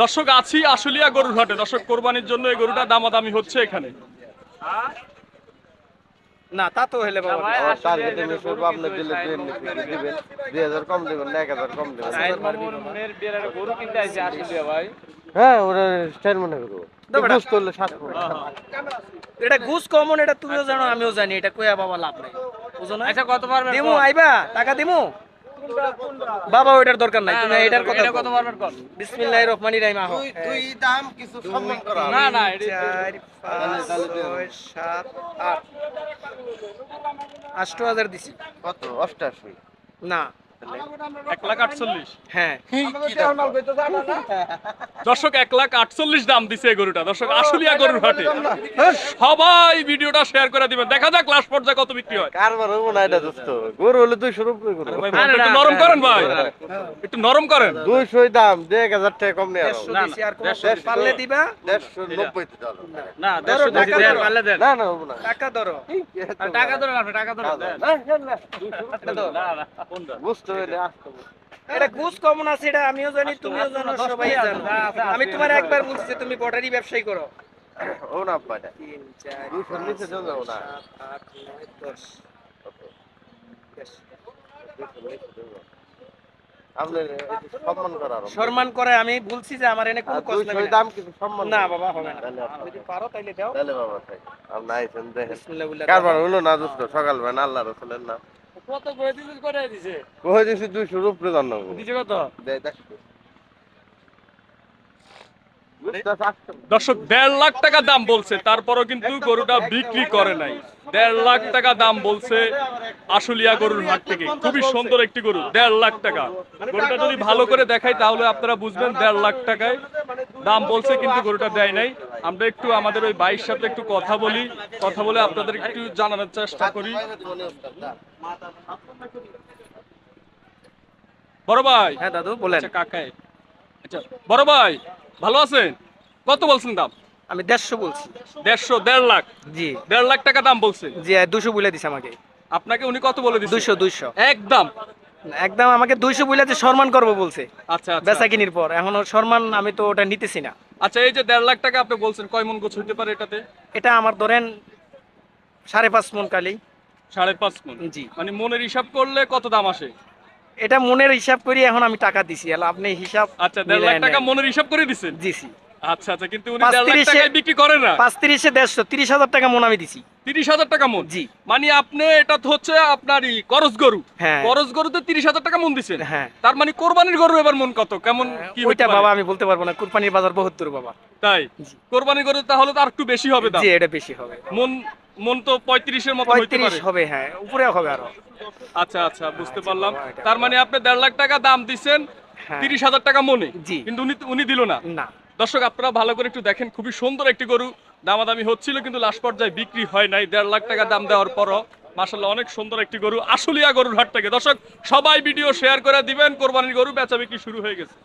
দর্শক আছি আশুলিয়া গরুর হাটে। দর্শক কোরবানির জন্য এই গরুটা দামাদামি হচ্ছে এখানে। না তা তো হলে বাবা টার্গেটে মিশর আপনি দিলে দুই দিবেন দুই হাজার কম দিবেন না এক হাজার কম দিবেন। গরু কিনতে আইছে আসলে ভাই। হ্যাঁ ওরা স্টাইল মনে। বুঝতে হলে এটা ঘুষ কমন এটা তুমিও জানো আমিও জানি এটা কইয়া বাবা লাভ নাই। বুঝো না আচ্ছা কত পারবে দিমু আইবা টাকা দিমু। বাবা ওইটার দরকার নাই। তুমি এটার কথা কত পারবেন কর? বিসমিল্লাহির রহমানির রহিম আহ। তুই দুই দাম কিছু সম্মান করা। না না চার পাঁচ ছয় সাত আট। আষ্ট হাজার দিছি। কত? অষ্টাশি। না। এক লাখ আটচল্লিশ। হ্যাঁ। দর্শক এক লাখ আটচল্লিশ দাম দিছে এই গরুটা। দর্শক আশুলিয়া গরুর হাটে। সবাই ভিডিওটা শেয়ার করে দিবেন। দেখা যাক লাস্ট পর্যায়ে কত বিক্রি হয়। কারবার হব না এটা দোস্ত। গরু হলে দুইশো রুপি গরু। একটু নরম করেন ভাই। একটু নরম করেন। দুইশো দাম দে এক হাজার টাকা কম নেই আরও। দেড়শো দিছি আর কম দেড়শো। পারলে দিবা? দেড়শো নব্বই না ধরো, টাকা ধরো। না না টাকা ধরো। টাকা ধরুন টাকা ধরো। বুঝতে। এটা ঘুষ কমন আছে এটা আমিও জানি তুমিও জানো সবাই জানো। আমি তোমার একবার বলছি যে তুমি বটারি ব্যবসায়ী করো। ও না পাটা তিন চার দুইশোর নিচে চলে না। আট নয় দশ। দশ। আপনার একটু সম্মান করে আমি বলছি যে আমার এনে কোনো কষ্ট দুইশো দাম কিছু সম্মান না বাবা হবে না। তাহলে যদি পারো তাইলে দাও। তাহলে বাবা তাই। আপনি আইছেন দেখেন বিসমিল্লাহ বলে দাও। কারবার হলো না দোস্ত সকাল আল্লাহ রসুলের না কত দিছিস করে দিছে? কই দিছে কত? দেয়? দর্শক দেড় লাখ টাকা দাম বলছে তারপরও কিন্তু গরুটা বিক্রি করে নাই। দেড় লাখ টাকা দাম বলছে আশুলিয়া গরুর হাট থেকে। খুবই সুন্দর একটি গরু দেড় লাখ টাকা। গরুটা যদি ভালো করে দেখাই তাহলে আপনারা বুঝবেন দেড় লাখ টাকায় দাম বলছে কিন্তু গরুটা দেয় নাই। আমরা একটু আমাদের ওই বাইর সাথে একটু কথা বলি কথা বলে আপনাদের একটু জানানোর চেষ্টা করি। বড় ভাই। হ্যাঁ দাদু বলেন। আচ্ছা কাকাই। আচ্ছা বড় ভাই ভালো আছেন? কত বলছেন দাম? আমি দেড়শো বলছি। দেড়শো দেড় লাখ? জি। দেড় লাখ টাকা দাম বলছে। জি দুশো বলে দিছে আমাকে। আপনাকে উনি কত বলে দিচ্ছে দুইশো দুইশো একদম। একদম আমাকে দুইশো বলে যে সম্মান করব বলছে। আচ্ছা আচ্ছা। বেচা কিনির পর। এখন সম্মান আমি তো ওটা নিতেছি না। আচ্ছা এই যে দেড় লাখ টাকা আপনি বলছেন কয় মন গোছ হইতে পারে এটাতে? এটা আমার ধরেন সাড়ে পাঁচ মন কালি। সাড়ে পাঁচ মন? জি। মানে মনের হিসাব করলে কত দাম আসে? এটা মনের হিসাব করি এখন আমি টাকা দিছি আপনি হিসাব আচ্ছা দেড় লাখ টাকা মনের হিসাব করে দিছেন? দিছি। আচ্ছা আচ্ছা কিন্তু উনি লাখ টাকায় বিক্রি করে না? টাকা মন আমি দিছি। টাকা মন? জি। মানে আপনি এটা তো হচ্ছে আপনারই করজ গরু। হ্যাঁ। করজ গরুতে টাকা মন দিছেন। হ্যাঁ। তার মানে কোরবানির গরু এবার মন কত? কেমন কি ওইটা বাবা আমি বলতে পারব না। কুরবানির বাজার বহুত দূর বাবা। তাই? জি। কোরবানি গরু তাহলে তো আর একটু বেশি হবে দাম? জি এটা বেশি হবে। মন মন তো পঁয়ত্রিশের মতো হইতে পারে। হবে হ্যাঁ। উপরেও হবে আরও। আচ্ছা আচ্ছা বুঝতে পারলাম। তার মানে আপনি দেড় লাখ টাকা দাম দিচ্ছেন হ্যাঁ। তিরিশ হাজার টাকা মনে। জি। কিন্তু উনি উনি দিল না? না। দর্শক, আপনারা ভালো করে একটু দেখেন, খুবই সুন্দর একটি গরু। দামাদামি হচ্ছিল, কিন্তু লাস্ট পর্যায়ে বিক্রি হয় নাই। দেড় লাখ টাকা দাম দেওয়ার পরও মাসাল্লাহ অনেক সুন্দর একটি গরু, আশুলিয়া গরুর হাট থেকে। দর্শক, সবাই ভিডিও শেয়ার করে দিবেন। কোরবানির গরু বেচা বিক্রি শুরু হয়ে গেছে।